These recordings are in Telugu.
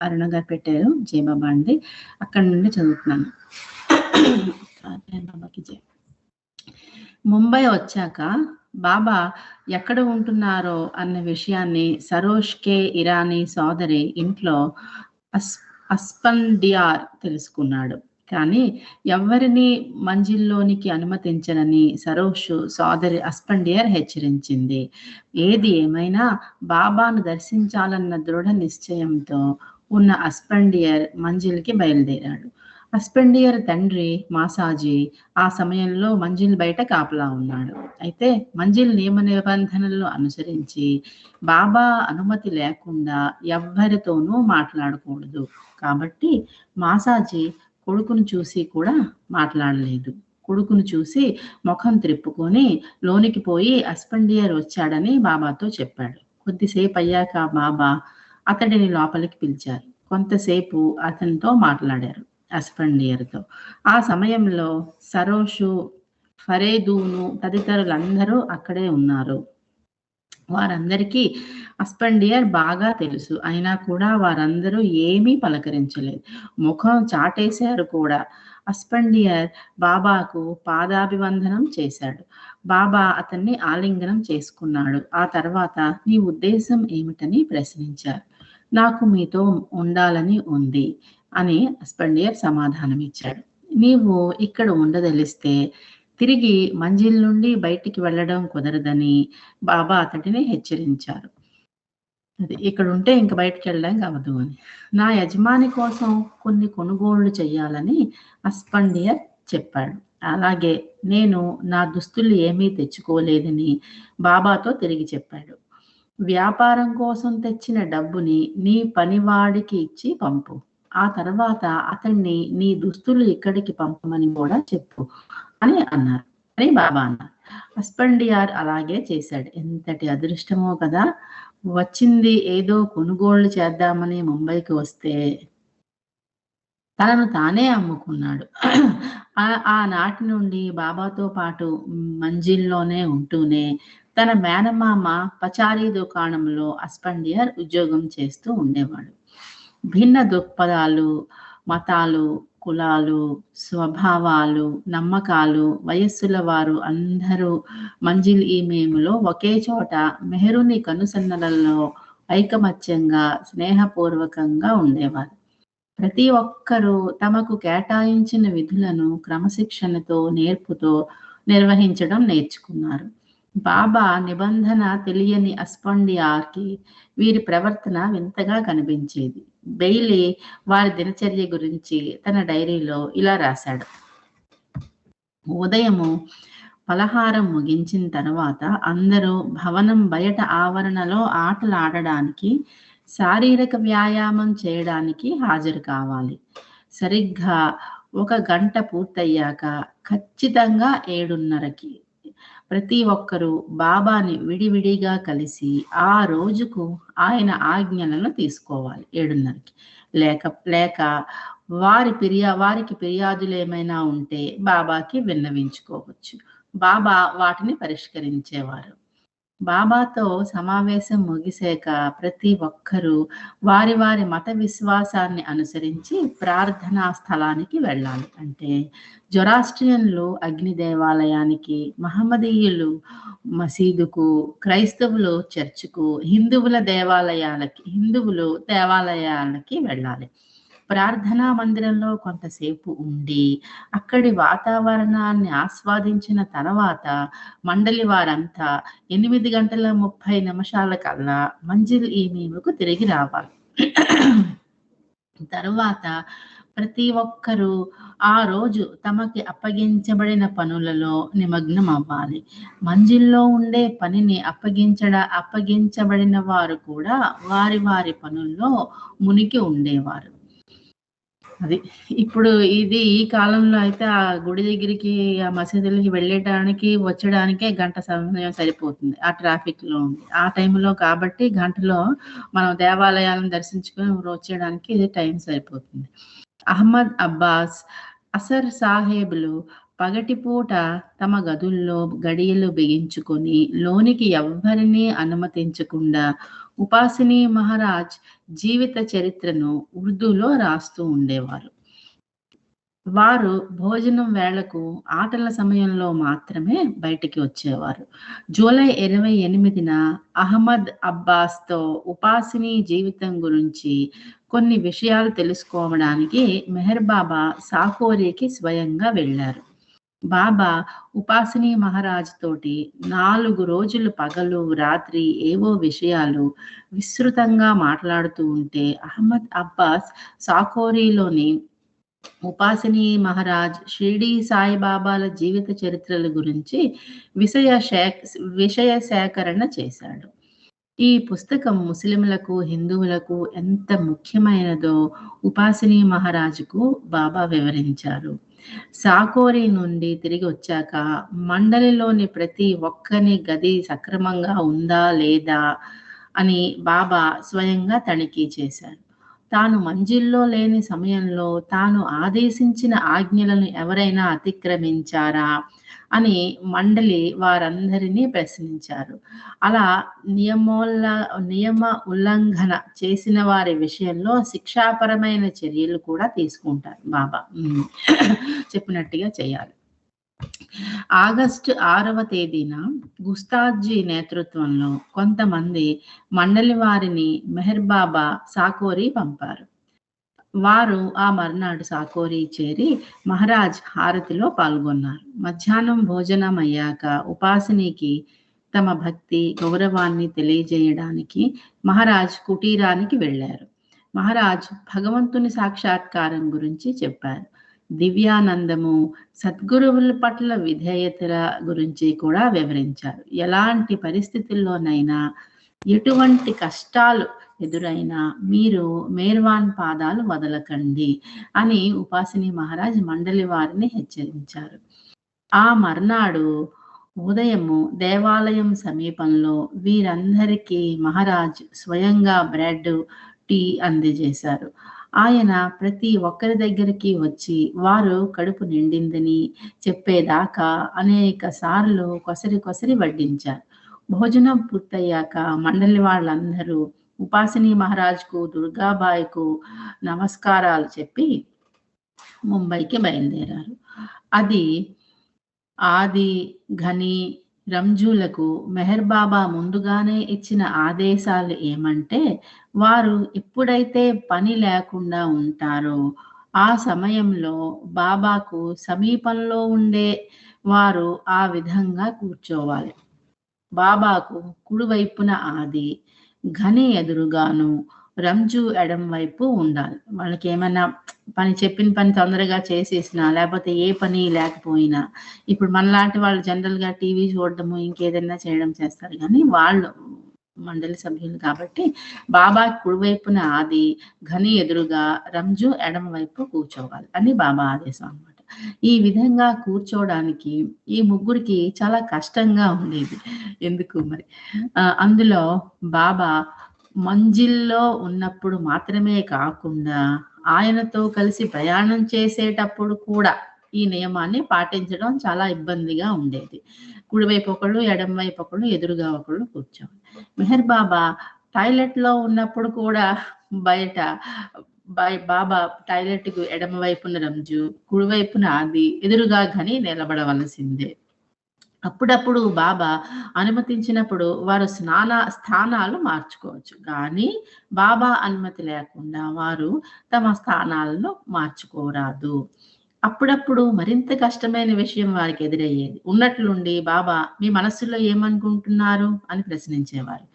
అరుణ గారు పెట్టారు జయబాబా అండి. అక్కడ నుండి చదువుతున్నాను. బాబాకి జయ. ముంబై వచ్చాక బాబా ఎక్కడ ఉంటున్నారో అన్న విషయాన్ని సరోష్ కే ఇరానీ సోదరి ఇంట్లో అస్ అస్పండియార్ తెలుసుకున్నాడు. కానీ ఎవరిని మంజిల్లోనికి అనుమతించనని సరోష్ సోదరి అస్పండియర్ హెచ్చరించింది. ఏది ఏమైనా బాబాను దర్శించాలన్న దృఢ నిశ్చయంతో ఉన్న అస్పెండియర్ మంజిల్కి బయలుదేరాడు. అస్పెండియర్ తండ్రి మాసాజీ ఆ సమయంలో మంజిల్ బయట కాపలా ఉన్నాడు. అయితే మంజిల్ నియమ నిబంధనలను అనుసరించి బాబా అనుమతి లేకుండా ఎవ్వరితోనూ మాట్లాడకూడదు. కాబట్టి మాసాజీ కొడుకును చూసి కూడా మాట్లాడలేదు. కొడుకును చూసి ముఖం త్రిప్పుకొని లోనికి పోయి అస్పెండియర్ వచ్చాడని బాబాతో చెప్పాడు. కొద్దిసేపు అయ్యాక బాబా అతడిని లోపలికి పిలిచారు. కొంతసేపు అతనితో మాట్లాడారు అస్పండియర్తో ఆ సమయంలో సరోషు ఫరేదూను తదితరులందరూ అక్కడే ఉన్నారు. వారందరికీ అస్పండియర్ బాగా తెలుసు. అయినా కూడా వారందరూ ఏమీ పలకరించలేదు. ముఖం చాటేశారు కూడా. అస్పండియర్ బాబాకు పాదాభివందనం చేశాడు. బాబా అతన్ని ఆలింగనం చేసుకున్నాడు. ఆ తర్వాత నీ ఉద్దేశం ఏమిటని ప్రశ్నించారు. నాకు మీతో ఉండాలని ఉంది అని అస్పండియర్ సమాధానం ఇచ్చాడు నీవు ఇక్కడ ఉండదలిస్తే తిరిగి మంజిల్ నుండి బయటికి వెళ్ళడం కుదరదని బాబా అతడిని హెచ్చరించారు. అది ఇక్కడ ఉంటే ఇంక బయటికి వెళ్ళడానికి అవదు అని. నా యజమాని కోసం కొన్ని కొనుగోళ్ళు చేయాలని అస్పండియర్ చెప్పాడు. అలాగే నేను నా దుస్తులు ఏమీ తెచ్చుకోలేదని బాబాతో తిరిగి చెప్పాడు. వ్యాపారం కోసం తెచ్చిన డబ్బుని నీ పనివాడికి ఇచ్చి పంపు. ఆ తర్వాత అతన్ని నీ దుస్తులు ఇక్కడికి పంపమని కూడా చెప్పు అని అన్నారు. అని బాబా అన్నారు అస్పండియార్ అలాగే చేశాడు. ఎంతటి అదృష్టమో కదా. వచ్చింది ఏదో కొనుగోళ్ళు చేద్దామని ముంబైకి వస్తే తనను తానే అమ్ముకున్నాడు. ఆనాటి నుండి బాబాతో పాటు మంజిల్లోనే ఉంటూనే తన మేనమామ పచారీ దుకాణంలో అస్పండియర్ ఉద్యోగం చేస్తూ ఉండేవాడు. భిన్న దృక్పథాలు మతాలు కులాలు స్వభావాలు నమ్మకాలు వయస్సుల వారు అందరూ మంజిల్ ఈ మేములో ఒకే చోట మెహరుని కనుసన్నలలో ఐకమత్యంగా స్నేహపూర్వకంగా ఉండేవారు. ప్రతి ఒక్కరూ తమకు కేటాయించిన విధులను క్రమశిక్షణతో నేర్పుతో నిర్వహించడం నేర్చుకున్నారు. బాబా నిబంధన తెలియని అస్పండియార్కి వీరి ప్రవర్తన వింతగా కనిపించేది. బెయిలీ వారి దినచర్య గురించి తన డైరీలో ఇలా రాశాడు. ఉదయము పలహారం ముగించిన తర్వాత అందరూ భవనం బయట ఆవరణలో ఆటలాడడానికి శారీరక వ్యాయామం చేయడానికి హాజరు కావాలి. సరిగ్గా ఒక గంట పూర్తయ్యాక ఖచ్చితంగా ఏడున్నరకి ప్రతి ఒక్కరూ బాబాని విడివిడిగా కలిసి ఆ రోజుకు ఆయన ఆజ్ఞలను తీసుకోవాలి ఏడున్నరకి. లేక లేక వారి ఫిర్యా వారికి ఫిర్యాదులు ఏమైనా ఉంటే బాబాకి విన్నవించుకోవచ్చు. బాబా వాటిని పరిష్కరించేవారు. బాబాతో సమావేశం ముగిసాక ప్రతి ఒక్కరూ వారి వారి మత విశ్వాసాన్ని అనుసరించి ప్రార్థనా స్థలానికి వెళ్ళాలి. అంటే జొరాస్ట్రియన్లు అగ్ని దేవాలయానికి మహమ్మదీయులు మసీదుకు క్రైస్తవులు చర్చ్కు హిందువుల దేవాలయాలకి హిందువులు దేవాలయాలకి వెళ్ళాలి. ప్రార్థనా మందిరంలో కొంతసేపు ఉండి అక్కడి వాతావరణాన్ని ఆస్వాదించిన తర్వాత మండలి వారంతా ఎనిమిది గంటల ముప్పై నిమిషాల కల్లా మంజిల్ ఈ మేముకు తిరిగి రావాలి. తర్వాత ప్రతి ఒక్కరూ ఆ రోజు తమకి అప్పగించబడిన పనులలో నిమగ్నం అవ్వాలి. మంజిల్లో ఉండే పనిని అప్పగించడ అప్పగించబడిన వారు కూడా వారి వారి పనుల్లో మునిగి ఉండేవారు. అది. ఇప్పుడు ఇది ఈ కాలంలో అయితే ఆ గుడి దగ్గరికి ఆ మసీదులకి వెళ్ళడానికి వచ్చడానికి గంట సమయం సరిపోతుంది ఆ ట్రాఫిక్లో ఉంది ఆ టైంలో కాబట్టి గంటలో మనం దేవాలయాలను దర్శించుకొని వచ్చేయడానికి ఇది టైం సరిపోతుంది. అహ్మద్ అబ్బాస్ అసర్ సాహేబులు పగటిపూట తమ గదుల్లో గడియలు బిగించుకొని లోనికి ఎవ్వరినీ అనుమతించకుండా ఉపాసిని మహారాజ్ జీవిత చరిత్రను ఉర్దూలో రాస్తూ ఉండేవారు. వారు భోజనం వేళకు ఆటల సమయంలో మాత్రమే బయటికి వచ్చేవారు. జూలై ఇరవై ఎనిమిదిన అహ్మద్ అబ్బాస్తో ఉపాసిని జీవితం గురించి కొన్ని విషయాలు తెలుసుకోవడానికి మెహర్ బాబా సాకోరికి స్వయంగా వెళ్ళారు. బాబా ఉపాసిని మహారాజ్ తోటి నాలుగు రోజులు పగలు రాత్రి ఏవో విషయాలు విస్తృతంగా మాట్లాడుతూ ఉంటే అహ్మద్ అబ్బాస్ సాకోరీలోని ఉపాసిని మహారాజ్ షిర్డీ సాయిబాబాల జీవిత చరిత్రల గురించి విషయ విషయ సేకరణ చేశాడు. ఈ పుస్తకం ముస్లింలకు హిందువులకు ఎంత ముఖ్యమైనదో ఉపాసిని మహారాజుకు బాబా వివరించారు. సాకోరి నుండి తిరిగి వచ్చాక మండలిలోని ప్రతి ఒక్కని గది సక్రమంగా ఉందా లేదా అని బాబా స్వయంగా తనిఖీ చేశారు. తాను మంజిల్లో లేని సమయంలో తాను ఆదేశించిన ఆజ్ఞలను ఎవరైనా అతిక్రమించారా? అని మండలి వారందరినీ ప్రశ్నించారు. అలా నియమోల్ల నియమ ఉల్లంఘన చేసిన వారి విషయంలో శిక్షాపరమైన చర్యలు కూడా తీసుకుంటారు బాబా. చెప్పినట్టుగా చేయాలి. ఆగస్టు ఆరవ తేదీన గుస్తాద్జీ నేతృత్వంలో కొంతమంది మండలి వారిని మెహర్ బాబా సాకోరి పంపారు. వారు ఆ మర్నాడు సాకోరి చేరి మహారాజ్ హారతిలో పాల్గొన్నారు. మధ్యాహ్నం భోజనం అయ్యాక ఉపాసనికి తమ భక్తి గౌరవాన్ని తెలియజేయడానికి మహారాజ్ కుటీరానికి వెళ్ళారు. మహారాజ్ భగవంతుని సాక్షాత్కారం గురించి చెప్పారు. దివ్యానందము సద్గురువుల పట్ల విధేయతల గురించి కూడా వివరించారు. ఎలాంటి పరిస్థితుల్లోనైనా ఎటువంటి కష్టాలు ఎదురైనా మీరు మేర్వాన్ పాదాలు వదలకండి అని ఉపాసిని మహారాజ్ మండలి వారిని హెచ్చరించారు. ఆ మర్నాడు ఉదయము దేవాలయం సమీపంలో వీరందరికీ మహారాజ్ స్వయంగా బ్రెడ్ టీ అందజేశారు. ఆయన ప్రతి ఒక్కరి దగ్గరికి వచ్చి వారు కడుపు నిండిందని చెప్పేదాకా అనేక సార్లు కొసరి కొసరి వడ్డించారు. భోజనం పూర్తయ్యాక మండలి వాళ్ళందరూ ఉపాసిని మహారాజ్కు దుర్గాబాయికు నమస్కారాలు చెప్పి ముంబైకి బయలుదేరారు. అది ఆది ఘని రంజులకు మెహర్ బాబా ముందుగానే ఇచ్చిన ఆదేశాలు ఏమంటే వారు ఎప్పుడైతే పని లేకుండా ఉంటారో ఆ సమయంలో బాబాకు సమీపంలో ఉండే వారు ఆ విధంగా కూర్చోవాలి. బాబాకు కుడివైపున ఆది ఘని ఎదురుగాను రంజు ఎడం వైపు ఉండాలి. వాళ్ళకి ఏమైనా పని చెప్పిన పని తొందరగా చేసేసినా లేకపోతే ఏ పని లేకపోయినా ఇప్పుడు మనలాంటి వాళ్ళు జనరల్గా టీవీ చూడడము ఇంకేదైనా చేయడం చేస్తారు. కానీ వాళ్ళు మండలి సభ్యులు కాబట్టి బాబా కుడివైపున ఆది ఘని ఎదురుగా రంజు ఎడమ వైపు కూర్చోవాలి. అని బాబా ఆదేశం అన్నమాట. ఈ విధంగా కూర్చోవడానికి ఈ ముగ్గురికి చాలా కష్టంగా ఉండేది. ఎందుకు మరి? ఆ, అందులో బాబా మంజిల్లో ఉన్నప్పుడు మాత్రమే కాకుండా ఆయనతో కలిసి ప్రయాణం చేసేటప్పుడు కూడా ఈ నియమాన్ని పాటించడం చాలా ఇబ్బందిగా ఉండేది. కుడివైపు ఒకళ్ళు ఎడం వైపు ఒకళ్ళు ఎదురుగా ఒకళ్ళు కూర్చోవాలి. మెహర్ బాబా టాయిలెట్లో ఉన్నప్పుడు కూడా బయట బై- బాబా టాయిలెట్కు ఎడమ వైపున రంజు కుడివైపున ఆది ఎదురుగా ఘని నిలబడవలసిందే. అప్పుడప్పుడు బాబా అనుమతించినప్పుడు వారు స్నాన స్థానాలు మార్చుకోవచ్చు. కానీ బాబా అనుమతి లేకుండా వారు తమ స్థానాలను మార్చుకోరాదు. అప్పుడప్పుడు మరింత కష్టమైన విషయం వారికి ఎదురయ్యేది. ఉన్నట్లుండి బాబా మీ మనస్సులో ఏమనుకుంటున్నారు? అని ప్రశ్నించేవారు.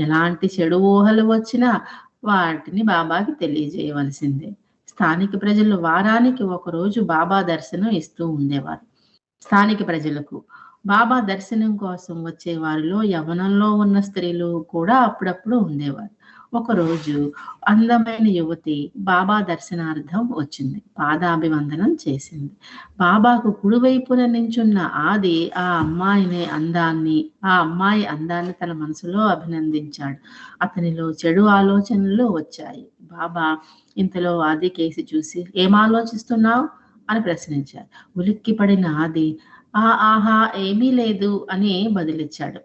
ఎలాంటి చెడు ఊహలు వచ్చినా వాటిని బాబాకి తెలియజేయవలసిందే. స్థానిక ప్రజలు వారానికి ఒక రోజు బాబా దర్శనం ఇస్తూ ఉండేవారు. స్థానిక ప్రజలకు బాబా దర్శనం కోసం వచ్చే వారిలో యవనంలో ఉన్న స్త్రీలు కూడా అప్పుడప్పుడు ఉండేవారు. ఒకరోజు అందమైన యువతి బాబా దర్శనార్థం వచ్చింది. పాదాభివందనం చేసింది. బాబాకు కుడివైపున నించున్న ఆది ఆ అమ్మాయిని అందాన్ని ఆ అమ్మాయి అందాన్ని తన మనసులో అభినందించాడు. అతనిలో చెడు ఆలోచనలు వచ్చాయి. బాబా ఇంతలో ఆది కేసి చూసి ఏం ఆలోచిస్తున్నావు? అని ప్రశ్నించారు ఉలిక్కి పడిన ఆది ఆ ఆహా ఏమీ లేదు అని బదిలిచ్చాడు.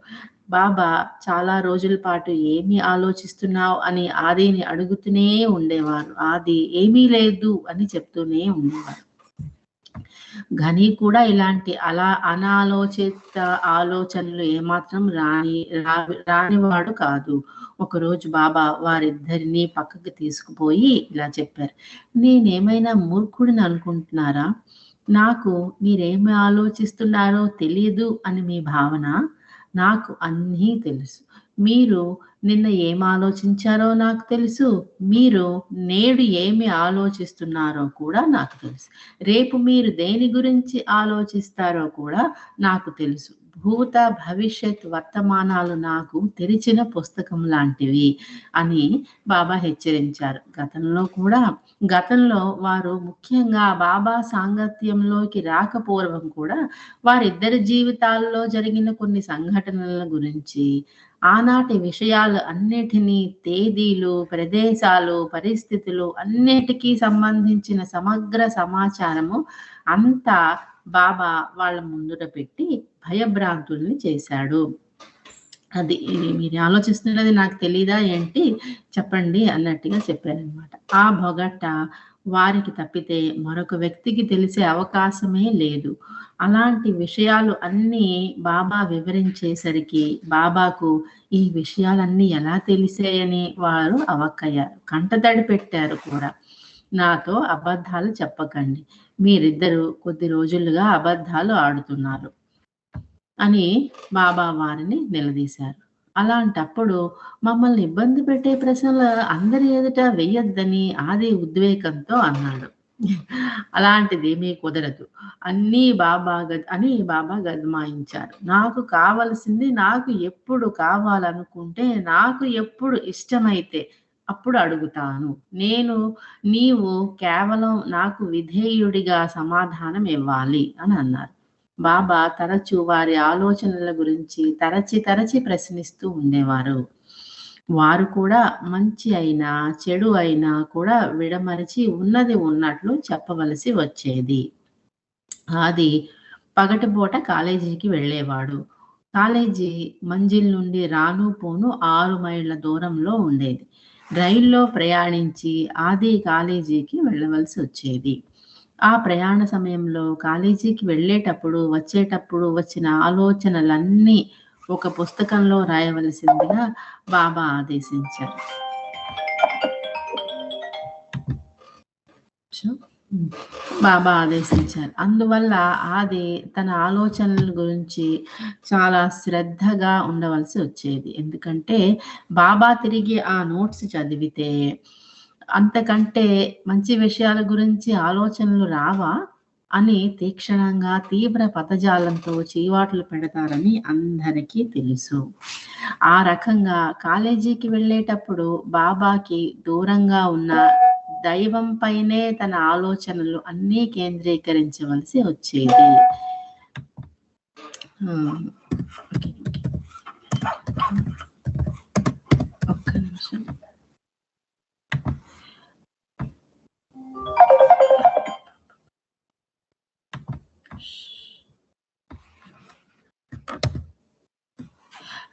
బాబా చాలా రోజుల పాటు ఏమి ఆలోచిస్తున్నావు అని ఆదిని అడుగుతూనే ఉండేవారు. ఆది ఏమీ లేదు అని చెప్తూనే ఉండేవారు. ఘని కూడా ఇలాంటి అలా అనాలోచిత ఆలోచనలు ఏమాత్రం రాని రా- రానివాడు కాదు. ఒకరోజు బాబా వారిద్దరిని పక్కకు తీసుకుపోయి ఇలా చెప్పారు. నేనేమైనా మూర్ఖుడిని అనుకుంటున్నారా? నాకు మీరేమి ఆలోచిస్తున్నారో తెలియదు అని మీ భావన? నాకు అన్నీ తెలుసు. మీరు నిన్న ఏం ఆలోచించారో నాకు తెలుసు. మీరు నేడు ఏమి ఆలోచిస్తున్నారో కూడా నాకు తెలుసు. రేపు మీరు దేని గురించి ఆలోచిస్తారో కూడా నాకు తెలుసు. భూత భవిష్యత్ వర్తమానాలు నాకు తెరిచిన పుస్తకం లాంటివి అని బాబా హెచ్చరించారు. గతంలో కూడా గతంలో వారు ముఖ్యంగా బాబా సాంగత్యంలోకి రాకపూర్వం కూడా వారిద్దరి జీవితాల్లో జరిగిన కొన్ని సంఘటనల గురించి ఆనాటి విషయాలు అన్నిటినీ తేదీలు ప్రదేశాలు పరిస్థితులు అన్నిటికీ సంబంధించిన సమగ్ర సమాచారము అంతా బాబా వాళ్ళ ముందుట పెట్టి భయభ్రాంతుల్ని చేశాడు. అది మీరు ఆలోచిస్తున్నది నాకు తెలీదా ఏంటి? చెప్పండి అన్నట్టుగా చెప్పారనమాట ఆ బొగట్ట వారికి తప్పితే మరొక వ్యక్తికి తెలిసే అవకాశమే లేదు. అలాంటి విషయాలు అన్నీ బాబా వివరించేసరికి బాబాకు ఈ విషయాలన్నీ ఎలా తెలిసాయని వారు అవక్కయ్యారు. కంటతడి పెట్టారు కూడా. నాతో అబద్ధాలు చెప్పకండి. మీరిద్దరూ కొద్ది రోజులుగా అబద్ధాలు ఆడుతున్నారు. అని బాబా వారిని నిలదీశారు. అలాంటప్పుడు మమ్మల్ని ఇబ్బంది పెట్టే ప్రశ్నలు అందరి ఎదుట వెయ్యొద్దని ఆది ఉద్వేగంతో అన్నాడు. అలాంటిది మీ కుదరదు. అన్నీ బాబా గద్ అని బాబా గద్మాయించారు. నాకు కావలసింది నాకు ఎప్పుడు కావాలనుకుంటే నాకు ఎప్పుడు ఇష్టమైతే అప్పుడు అడుగుతాను. నేను నీవు కేవలం నాకు విధేయుడిగా సమాధానం ఇవ్వాలి అని అన్నారు. బాబా తరచూ వారి ఆలోచనల గురించి తరచి తరచి ప్రశ్నిస్తూ ఉండేవారు. వారు కూడా మంచి అయినా చెడు అయినా కూడా విడమరిచి ఉన్నది ఉన్నట్లు చెప్పవలసి వచ్చేది. అది పగటిపూట కాలేజీకి వెళ్ళేవాడు. కాలేజీ మంజిల్ నుండి రాను పోను ఆరు మైళ్ళ దూరంలో ఉండేది. రైల్లో ప్రయాణించి ఆది కాలేజీకి వెళ్ళవలసి వచ్చేది. ఆ ప్రయాణ సమయంలో కాలేజీకి వెళ్ళేటప్పుడు వచ్చేటప్పుడు వచ్చిన ఆలోచనలన్నీ ఒక పుస్తకంలో రాయవలసిందిగా బాబా ఆదేశించారు. బాబా ఆదేశించారు. అందువల్ల ఆది తన ఆలోచనల గురించి చాలా శ్రద్ధగా ఉండవలసి వచ్చేది. ఎందుకంటే బాబా తిరిగి ఆ నోట్స్ చదివితే అంతకంటే మంచి విషయాల గురించి ఆలోచనలు రావా అని తీక్షణంగా తీవ్ర పదజాలంతో చీవాట్లు పెడతారని అందరికీ తెలుసు. ఆ రకంగా కాలేజీకి వెళ్ళేటప్పుడు బాబాకి దూరంగా ఉన్న దైవం పైనే తన ఆలోచనలు అన్నీ కేంద్రీకరించవలసి వచ్చేది. ఓకే,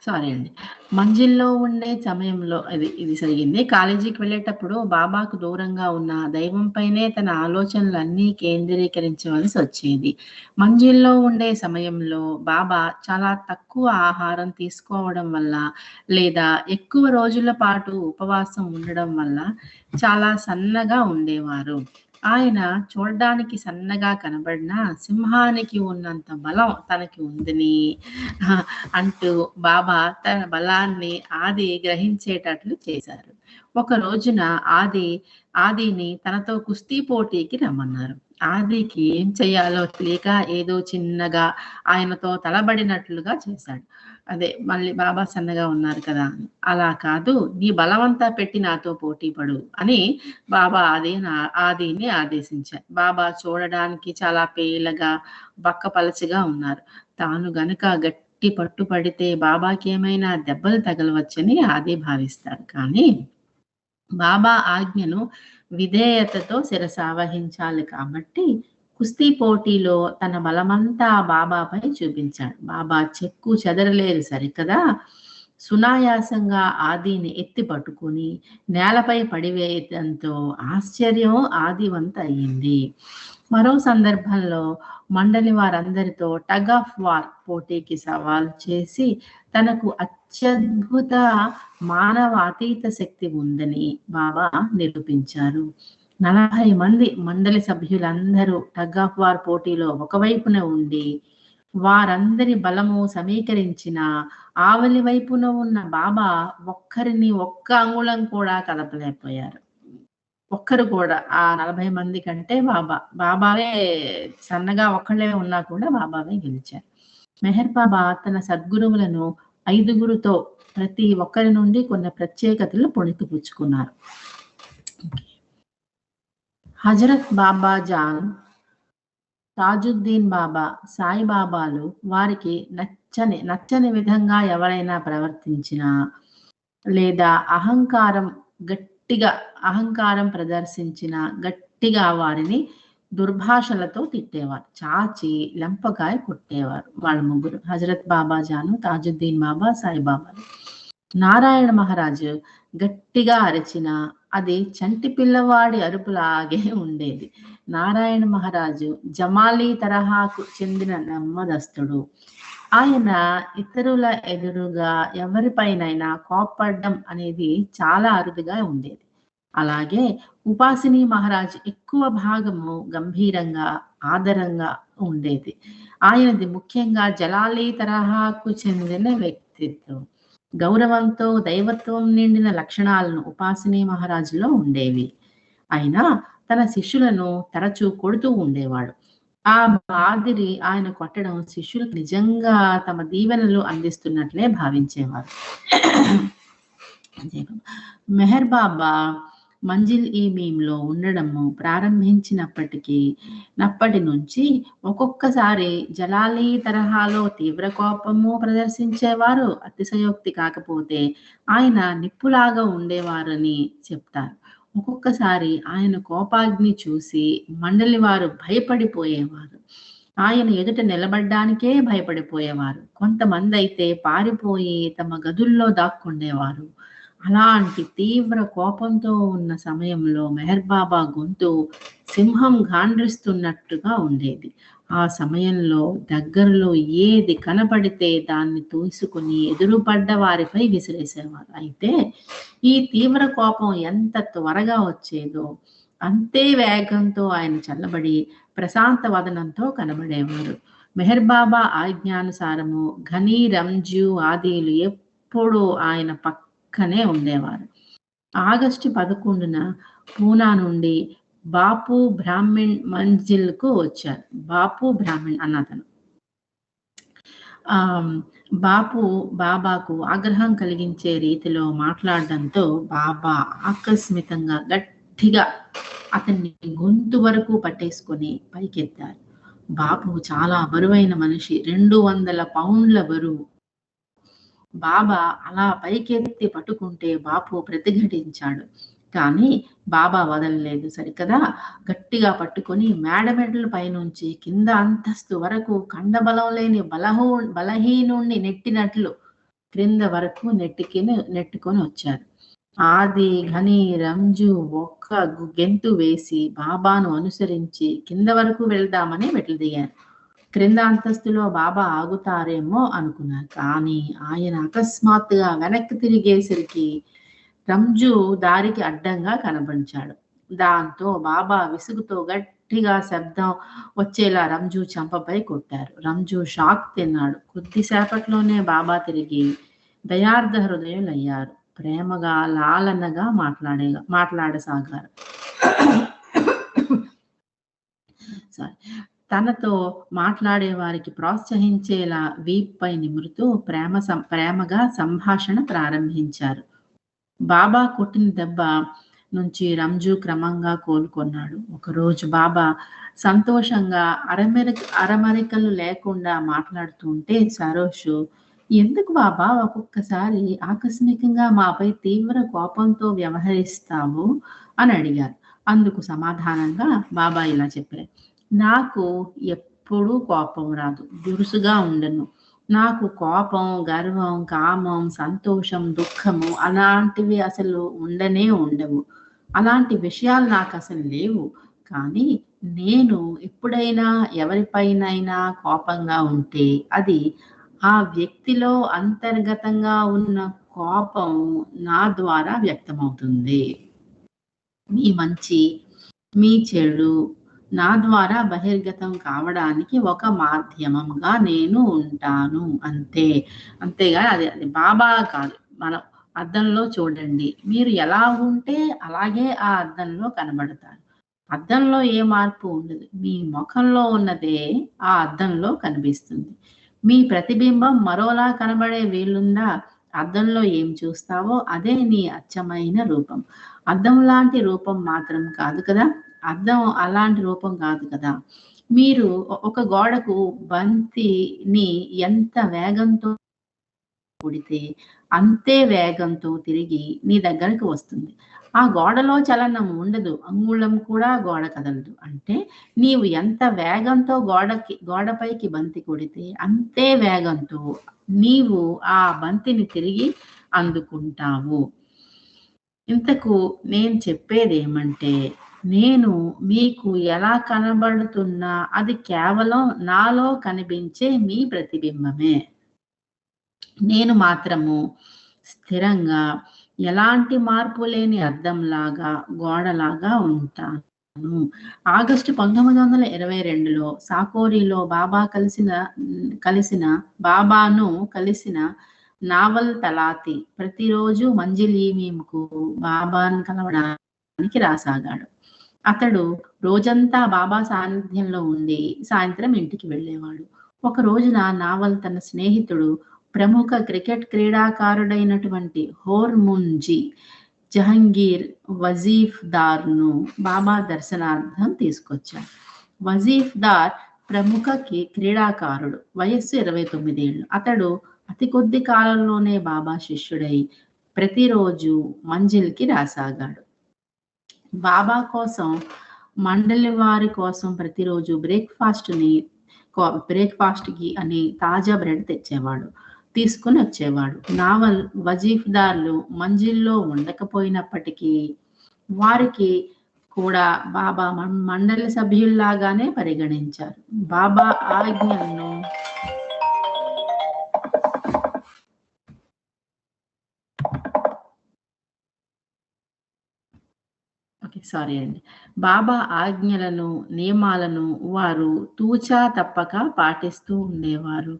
సారీ అండి. మంజిల్లో ఉండే సమయంలో అది ఇది జరిగింది. కాలేజీకి వెళ్ళేటప్పుడు బాబాకు దూరంగా ఉన్న దైవం పైనే తన ఆలోచనలు అన్నీ కేంద్రీకరించవలసి వచ్చేది. మంజిల్లో ఉండే సమయంలో బాబా చాలా తక్కువ ఆహారం తీసుకోవడం వల్ల లేదా ఎక్కువ రోజుల పాటు ఉపవాసం ఉండడం వల్ల చాలా సన్నగా ఉండేవారు. ఆయన చూడడానికి సన్నగా కనబడినా సింహానికి ఉన్నంత బలం తనకి ఉందని. అంటూ బాబా తన బలాన్ని ఆది గ్రహించేటట్లు చేశారు. ఒక రోజున ఆది ఆదిని తనతో కుస్తీ పోటీకి రమ్మన్నారు. ఆదికి ఏం చేయాలో తెలియక ఏదో చిన్నగా ఆయనతో తలబడినట్లుగా చేశాడు. అదే మళ్ళీ బాబా సన్నగా ఉన్నారు కదా. అలా కాదు నీ బలమంతా పెట్టి నాతో పోటీ పడు అని బాబా ఆది ఆదిని ఆదేశించారు. బాబా చూడడానికి చాలా పేలగా బక్కపలచగా ఉన్నారు. తాను గనుక గట్టి పట్టు పడితే బాబాకి ఏమైనా దెబ్బలు తగలవచ్చని ఆది భావిస్తారు కానీ బాబా ఆజ్ఞను విధేయతతో శిరసావహించాలి కాబట్టి కుస్తీ పోటీలో తన బలమంతా బాబాపై చూపించాడు. బాబా చెక్కు చెదరలేదు సరికదా? సునాయాసంగా ఆదిని ఎత్తి పట్టుకుని నేలపై పడివేయడంతో ఆశ్చర్యం ఆది వంత అయ్యింది మరో సందర్భంలో మండలి వారందరితో టగ్ ఆఫ్ వార్ పోటీకి సవాల్ చేసి తనకు అత్యద్భుత మానవ అతీత శక్తి ఉందని బాబా నిరూపించారు. నలభై మంది మండలి సభ్యులందరూ టగ్ ఆఫ్ వార్ పోటీలో ఒకవైపున ఉండి వారందరి బలము సమీకరించిన ఆవలి వైపున ఉన్న బాబా ఒక్కరిని ఒక్క అంగుళం కూడా కదపలేకపోయారు. ఒక్కరు కూడా ఆ నలభై మంది కంటే బాబా బాబావే సన్నగా ఒక్కళ్ళే ఉన్నా కూడా బాబావే గెలిచారు. మెహర్ బాబా తన సద్గురువులను ఐదుగురుతో ప్రతి ఒక్కరి నుండి కొన్ని ప్రత్యేకతలు పొణికిపుచ్చుకున్నారు హజరత్ బాబా జాన్ తాజుద్దీన్ బాబా సాయిబాబాలు వారికి నచ్చని నచ్చని విధంగా ఎవరైనా ప్రవర్తించినా లేదా అహంకారం గట్టిగా అహంకారం ప్రదర్శించిన గట్టిగా వారిని దుర్భాషలతో తిట్టేవారు చాచి లెంపకాయ కొట్టేవారు వాళ్ళ ముగ్గురు హజరత్ బాబా జాను తాజుద్దీన్ బాబా సాయిబాబాలు. నారాయణ మహారాజు గట్టిగా అరిచిన అది చంటి పిల్లవాడి అరుపులాగే ఉండేది. నారాయణ మహారాజు జమాలి తరహాకు చెందిన నమ్మదస్తుడు. ఆయన ఇతరుల ఎదురుగా ఎవరిపైనైనా కోప్పడడం అనేది చాలా అరుదుగా ఉండేది. అలాగే ఉపాసిని మహారాజ్ ఎక్కువ భాగము గంభీరంగా ఆదరంగా ఉండేది. ఆయనది ముఖ్యంగా జలాలి తరహాకు చెందిన వ్యక్తిత్వం. గౌరవంతో దైవత్వం నిండిన లక్షణాలను ఉపాసిని మహారాజులో ఉండేవి. అయినా తన శిష్యులను తరచూ కొడుతూ ఉండేవాడు. ఆ మాదిరి ఆయన కొట్టడం శిష్యులకు నిజంగా తమ దీవెనలు అందిస్తున్నట్లే భావించేవారు. మెహర్ బాబా మంజిల్ ఈ మీమ్లో ఉండడము ప్రారంభించినప్పటికీ నప్పటి నుంచి ఒక్కొక్కసారి జలాలి తరహాలో తీవ్ర కోపము ప్రదర్శించేవారు అతిశయోక్తి కాకపోతే ఆయన నిప్పులాగా ఉండేవారని చెప్తారు. ఒక్కొక్కసారి ఆయన కోపాగ్ని చూసి మండలి వారు భయపడిపోయేవారు. ఆయన ఎదుట నిలబడ్డానికే భయపడిపోయేవారు. కొంతమంది అయితే పారిపోయి తమ గదుల్లో దాక్కుండేవారు. అలాంటి తీవ్ర కోపంతో ఉన్న సమయంలో మెహర్ బాబా గొంతు సింహం గాండ్రిస్తున్నట్టుగా ఉండేది. ఆ సమయంలో దగ్గరలో ఏది కనపడితే దాన్ని తూసుకుని ఎదురుపడ్డ వారిపై విసిరేసేవారు. అయితే ఈ తీవ్ర కోపం ఎంత త్వరగా వచ్చేదో అంతే వేగంతో ఆయన చల్లబడి ప్రశాంత వదనంతో కనబడేవారు. మెహర్ బాబా ఆజ్ఞానుసారము ఘనీ రంజు ఆదీలు ఎప్పుడూ ఆయన పక్కనే ఉండేవారు. ఆగస్టు పదకొండున పూనా నుండి బాపు బ్రాహ్మిణ్ మంజిల్కు వచ్చారు. బాపు బ్రాహ్మిణ్ అన్నతను. ఆ బాపు బాబాకు ఆగ్రహం కలిగించే రీతిలో మాట్లాడడంతో బాబా ఆకస్మికంగా గట్టిగా అతన్ని గొంతు వరకు పట్టేసుకొని పైకెత్తారు. బాపు చాలా బరువైన మనిషి. రెండు వందల పౌండ్ల బరువు. బాబా అలా పైకెత్తి పట్టుకుంటే బాపు ప్రతిఘటించాడు. కానీ బాబా వదలలేదు సరికదా? గట్టిగా పట్టుకొని మేడమెడల పైనుంచి కింద అంతస్తు వరకు కండబలం లేని బలహో బలహీనుణ్ణి నెట్టినట్లు క్రింద వరకు నెట్టికి నెట్టుకొని వచ్చారు ఆది ఘని రంజు ఒక్క గెంతు వేసి బాబాను అనుసరించి కింద వరకు వెళ్దామని మెట్లు దిగారు క్రింద అంతస్తులో బాబా ఆగుతారేమో అనుకున్నారు. కానీ ఆయన అకస్మాత్తుగా వెనక్కి తిరిగేసరికి రంజు దారికి అడ్డంగా కనబడించాడు. దాంతో బాబా విసుగుతో గట్టిగా శబ్దం వచ్చేలా రంజు చంపపై కొట్టారు. రంజు షాక్ తిన్నాడు. కొద్దిసేపట్లోనే బాబా తిరిగి దయార్థ హృదయులయ్యారు. ప్రేమగా లాలనగా మాట్లాడే మాట్లాడసాగారు. సారీ తనతో మాట్లాడే వారికి ప్రోత్సహించేలా వీప్పై నిమురుతూ ప్రేమ సం- ప్రేమగా సంభాషణ ప్రారంభించారు. బాబా కొట్టిన దెబ్బ నుంచి రంజు క్రమంగా కోలుకున్నాడు. ఒకరోజు బాబా సంతోషంగా అరమెరి అరమరికలు లేకుండా మాట్లాడుతుంటే సరోషు ఎందుకు బాబా ఒక్కొక్కసారి ఆకస్మికంగా మాపై తీవ్ర కోపంతో వ్యవహరిస్తావు? అని అడిగారు. అందుకు సమాధానంగా బాబా ఇలా చెప్పారు. నాకు ఎప్పుడూ కోపం రాదు. దురుసుగా ఉండను. నాకు కోపం గర్వం కామం సంతోషం దుఃఖము అలాంటివి అసలు ఉండనే ఉండవు. అలాంటి విషయాలు నాకు అసలు లేవు. కానీ నేను ఎప్పుడైనా ఎవరిపైనైనా కోపంగా ఉంటే అది ఆ వ్యక్తిలో అంతర్గతంగా ఉన్న కోపం నా ద్వారా వ్యక్తమవుతుంది. మీ మంచి మీ చెడు నా ద్వారా బహిర్గతం కావడానికి ఒక మాధ్యమంగా నేను ఉంటాను. అంతే. అంతేగా అది అది బాబా కాదు. మనం అద్దంలో చూడండి. మీరు ఎలా ఉంటే అలాగే ఆ అద్దంలో కనబడతారు. అద్దంలో ఏ మార్పు ఉండదు. మీ ముఖంలో ఉన్నదే ఆ అద్దంలో కనిపిస్తుంది. మీ ప్రతిబింబం మరోలా కనబడే వీలుందా? అద్దంలో ఏం చూస్తావో అదే నీ అచ్చమైన రూపం. అద్దం లాంటి రూపం మాత్రం కాదు కదా? అర్థం అలాంటి రూపం కాదు కదా. మీరు ఒక గోడకు బంతిని ఎంత వేగంతో కొడితే అంతే వేగంతో తిరిగి నీ దగ్గరకు వస్తుంది. ఆ గోడలో చలనం ఉండదు అంగుళం కూడా గోడ కదలదు. అంటే నీవు ఎంత వేగంతో గోడకి గోడపైకి బంతి కొడితే అంతే వేగంతో నీవు ఆ బంతిని తిరిగి అందుకుంటావు. ఇంతకు నేను చెప్పేది ఏమంటే నేను మీకు ఎలా కనబడుతున్నా అది కేవలం నాలో కనిపించే మీ ప్రతిబింబమే. నేను మాత్రము స్థిరంగా ఎలాంటి మార్పు లేని అద్దంలాగా గోడలాగా ఉంటాను. ఆగస్టు పంతొమ్మిది వందల ఇరవై రెండులో సాకోరిలో బాబా కలిసిన కలిసిన బాబాను కలిసిన నావల్ తలాతి ప్రతిరోజు మంజిలి బాబాను కలవడానికి రాసాగాడు. అతడు రోజంతా బాబా సాన్నిధ్యంలో ఉండి సాయంత్రం ఇంటికి వెళ్ళేవాడు. ఒక రోజున నావల్ తన స్నేహితుడు ప్రముఖ క్రికెట్ క్రీడాకారుడైనటువంటి హోర్మున్జీ జహంగీర్ వజీఫ్ దార్ను బాబా దర్శనార్థం తీసుకొచ్చాడు. వజీఫ్ దార్ ప్రముఖ క్రీడాకారుడు వయస్సు ఇరవై తొమ్మిదేళ్ళు. అతడు అతి కొద్ది కాలంలోనే బాబా శిష్యుడై ప్రతిరోజు మంజిల్కి రాసాగాడు. బాబా కోసం మండలి వారి కోసం ప్రతిరోజు బ్రేక్ఫాస్ట్ని బ్రేక్ఫాస్ట్కి అని తాజా బ్రెడ్ తెచ్చేవాడు తీసుకుని వచ్చేవాడు. నావల్ వజీఫ్దార్లు మంజిల్లో ఉండకపోయినప్పటికీ వారికి కూడా బాబా మండలి సభ్యుల్లాగానే పరిగణించారు. బాబా ఆజ్ఞలను సారీ అండి బాబా ఆజ్ఞలను నియమాలను వారు తూచా తప్పక పాటిస్తూ ఉండేవారు.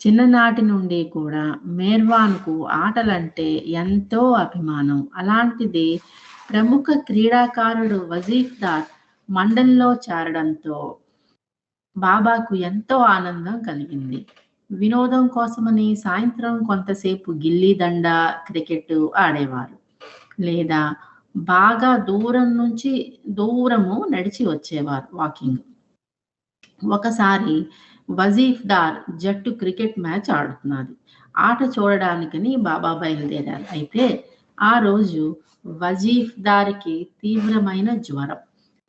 చిన్ననాటి నుండి కూడా మేర్వాన్కు ఆటలంటే ఎంతో అభిమానం. అలాంటిది ప్రముఖ క్రీడాకారుడు వజీఫ్దార్ మండల్లో చేరడంతో బాబాకు ఎంతో ఆనందం కలిగింది. వినోదం కోసమని సాయంత్రం కొంతసేపు గిల్లీ దండ క్రికెట్ ఆడేవారు. లేదా బాగా దూరం నుంచి దూరము నడిచి వచ్చేవారు వాకింగ్. ఒకసారి వజీఫ్దార్ జట్టు క్రికెట్ మ్యాచ్ ఆడుతున్నది. ఆట చూడడానికని బాబా బయలుదేరారు. అయితే ఆ రోజు వజీఫ్దార్కి తీవ్రమైన జ్వరం.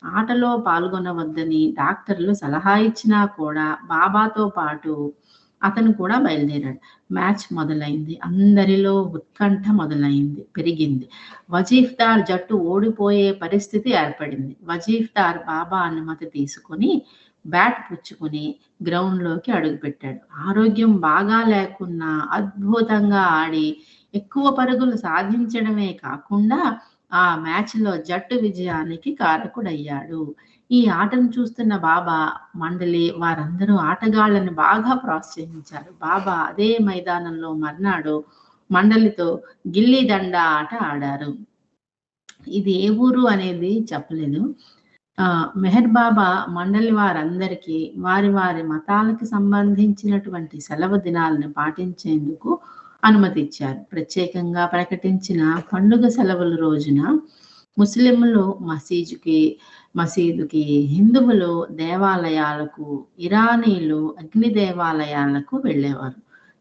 ఆటలో పాల్గొనవద్దని డాక్టర్లు సలహా ఇచ్చినా కూడా బాబాతో పాటు అతను కూడా బయలుదేరాడు. మ్యాచ్ మొదలైంది. అందరిలో ఉత్కంఠ మొదలైంది పెరిగింది. వజీఫ్దార్ జట్టు ఓడిపోయే పరిస్థితి ఏర్పడింది. వజీఫ్దార్ బాబా అనుమతి తీసుకుని బ్యాట్ పుచ్చుకుని గ్రౌండ్లోకి అడుగుపెట్టాడు. ఆరోగ్యం బాగా లేకున్నా అద్భుతంగా ఆడి ఎక్కువ పరుగులు సాధించడమే కాకుండా ఆ మ్యాచ్లో జట్టు విజయానికి కారకుడయ్యాడు. ఈ ఆటను చూస్తున్న బాబా మండలి వారందరూ ఆటగాళ్ళను బాగా ప్రోత్సహించారు. బాబా అదే మైదానంలో మర్నాడు మండలితో గిల్లి దండ ఆట ఆడారు. ఇది ఏ ఊరు అనేది చెప్పలేదు. ఆ మెహర్ బాబా మండలి వారందరికీ వారి వారి మతాలకు సంబంధించినటువంటి సెలవు దినాలను పాటించేందుకు అనుమతి ఇచ్చారు ప్రత్యేకంగా ప్రకటించిన పండుగ సెలవుల రోజున ముస్లింలు మసీజుకి మసీదుకి హిందువులు దేవాలయాలకు ఇరానీలు అగ్ని దేవాలయాలకు వెళ్ళేవారు.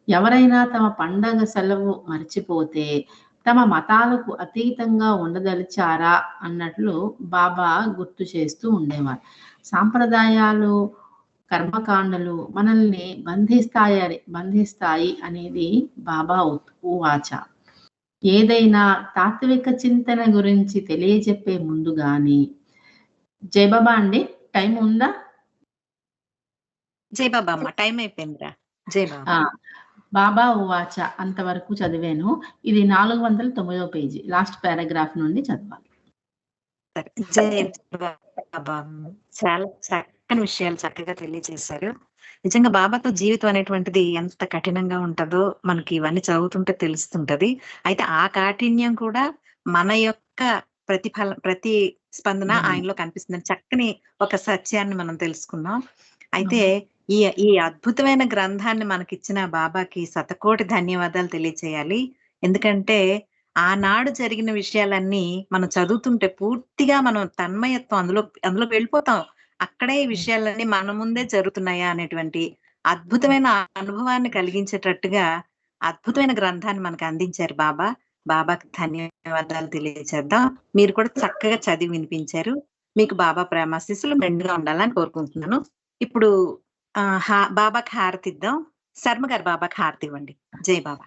ఎవరైనా తమ పండగ సెలవు మర్చిపోతే తమ మతాలకు అతీతంగా ఉండదలిచారా అన్నట్లు బాబా గుర్తు చేస్తూ ఉండేవారు. సాంప్రదాయాలు కర్మకాండలు మనల్ని బంధిస్తాయి బంధిస్తాయి అనేది బాబా ఉవాచ. ఏదైనా తాత్విక చింతన గురించి తెలియజెప్పే ముందు కానీ జై బాబా అండి. టైం ఉందా? జై బాబా అమ్మ టైం అయిపోయిందిరా. జై బాబా. ఉవాచ అంతవరకు చదివాను. ఇది నాలుగు వందల తొమ్మిదో పేజీ. లాస్ట్ పారాగ్రాఫ్ నుండి చదవాలి. చాలా చక్కని విషయాలు చక్కగా తెలియజేశారు. నిజంగా బాబాతో జీవితం అనేటువంటిది ఎంత కఠినంగా ఉంటుందో మనకి ఇవన్నీ చదువుతుంటే తెలుస్తుంటది. అయితే ఆ కాఠిన్యం కూడా మన యొక్క ప్రతిఫల ప్రతి స్పందన. ఆయనలో కనిపిస్తుంది చక్కని ఒక సత్యాన్ని మనం తెలుసుకున్నాం అయితే ఈ ఈ అద్భుతమైన గ్రంథాన్ని మనకిచ్చిన బాబాకి శతకోటి ధన్యవాదాలు తెలియచేయాలి. ఎందుకంటే ఆనాడు జరిగిన విషయాలన్నీ మనం చదువుతుంటే పూర్తిగా మనం తన్మయత్వం అందులో అందులో వెళ్ళిపోతాం. అక్కడే ఈ విషయాలన్నీ మన ముందే జరుగుతున్నాయా అనేటువంటి అద్భుతమైన అనుభవాన్ని కలిగించేటట్టుగా అద్భుతమైన గ్రంథాన్ని మనకు అందించారు బాబా. బాబాకి ధన్యవాదాలు తెలియజేద్దాం మీరు కూడా చక్కగా చదివి వినిపించారు. మీకు బాబా ప్రేమాశీస్సులు మెండుగా ఉండాలని కోరుకుంటున్నాను. ఇప్పుడు ఆ, బాబాకి హారతి ఇద్దాం. శర్మ గారు బాబాకి హారతి ఇవ్వండి. జై బాబా.